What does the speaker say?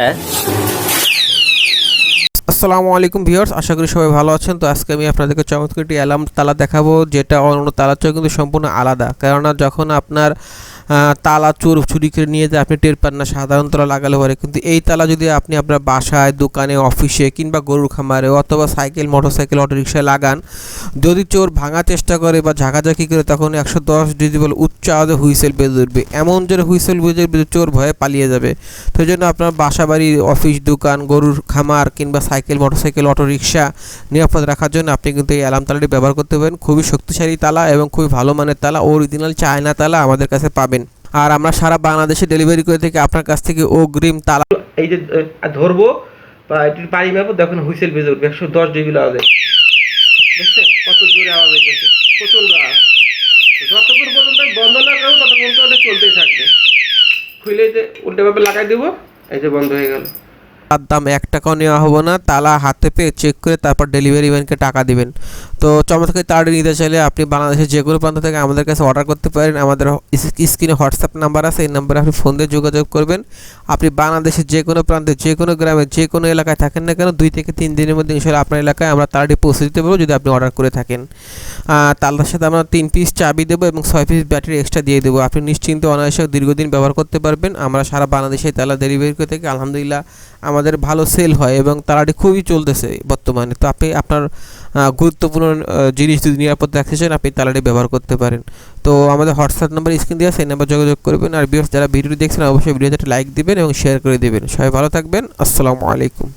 হ্যাঁ। আসসালামু আলাইকুম ভিউয়ার্স, আশা করি সবাই ভালো আছেন। তো আজকে আমি আপনাদেরকে চমৎকার একটি অ্যালার্ম তালা দেখাবো, যেটা অন্য তালার চেয়ে কিন্তু সম্পূর্ণ আলাদা। কেননা যখন আপনার তালা, চোর চুরি করে নিয়ে যায়, আপনি টের পান না সাধারণ তালা লাগালে পরে। কিন্তু এই তালা যদি আপনি আপনার বাসায়, দোকানে, অফিসে কিংবা গরুর খামারে অথবা সাইকেল, মোটরসাইকেল, অটোরিকশায় লাগান, যদি চোর ভাঙার চেষ্টা করে বা ঝাঁকাঝাঁকি করে, তখন একশো দশ ডিজিবল উচ্চ আওয়াজে হুইসেল বেজে উঠবে। এমন জোরে হুইসেল বেজে উঠবে চোর ভয়ে পালিয়ে যাবে। তো জন্য আপনার বাসা বাড়ি অফিস, দোকান, গরুর খামার কিংবা সাইকেল, মোটরসাইকেল রিক্সা নিরাপদ রাখার জন্য আপনি কিন্তু এই অ্যালার্ম তালাটি ব্যবহার করতে পারেন। খুবই শক্তিশালী তালা এবং খুবই ভালো মানের তালা, অরিজিনাল চায়না তালা আমাদের কাছে পাবেন। আর আমরা সারা বাংলাদেশে ডেলিভারি করে থেকে আপনার কাছ থেকে অগ্রিম তালা। এই যে ধরবো একটু পাড়ি মারবো দেখুন হুইসেল বেজে উঠবে, একশো দশ ডিগ্রি আওয়াজে। দেখছেন? কত জোরে আওয়াজ হইতেছে প্রচণ্ড আওয়াজ। যতক্ষণ পর্যন্ত বন্ধ না করব, ততক্ষণ তো চলতেই থাকবে। খুলে যে উল্টেভাবে লাগাই দেবো, এই যে বন্ধ হয়ে গেল। তার দাম এক টাকাও নেওয়া হবে না। তালা হাতে পেয়ে চেক করে তারপর ডেলিভারি ম্যানকে টাকা দিবেন। তো চমৎকার তাড়ি নিতে চাইলে আপনি বাংলাদেশের যে কোনো প্রান্ত থেকে আমাদের কাছে অর্ডার করতে পারেন। আমাদের স্ক্রিনে হোয়াটসঅ্যাপ নাম্বার আছে, এই নাম্বারে আপনি ফোন দিয়ে যোগাযোগ করবেন। আপনি বাংলাদেশের যে কোনো প্রান্তে, যে কোনো গ্রামে, যে কোনো এলাকায় থাকেন না কেন, দুই থেকে তিন দিনের মধ্যে ইনশাল্লাহ আপনার এলাকায় আমরা তাড়াতাড়ি পৌঁছে দিতে পারব যদি আপনি অর্ডার করে থাকেন। তালার সাথে আমরা তিন পিস চাবি দেবো এবং ছয় পিস ব্যাটারি এক্সট্রা দিয়ে দেবো। আপনি নিশ্চিন্তে অনায়াসে দীর্ঘদিন ব্যবহার করতে পারবেন। আমরা সারা বাংলাদেশে তালা ডেলিভারি করে থাকি। আলহামদুলিল্লাহ, আমাদের ভালো সেল হয় এবং তারাটি খুবই চলতেছে বর্তমানে। তো আপনি আপনার গুরুত্বপূর্ণ জিনিস যদি নিরাপদ রাখতে চান, আপনি তালাটি ব্যবহার করতে পারেন। তো আমাদের হোয়াটসঅ্যাপ নাম্বার স্ক্রিন দেওয়া সেই নাম্বার যোগাযোগ করবেন। আর বিয়ার্স যারা ভিডিও দেখছেন, অবশ্যই ভিডিওতে একটা লাইক দিবেন এবং শেয়ার করে দেবেন। সবাই ভালো থাকবেন। আসসালামু আলাইকুম।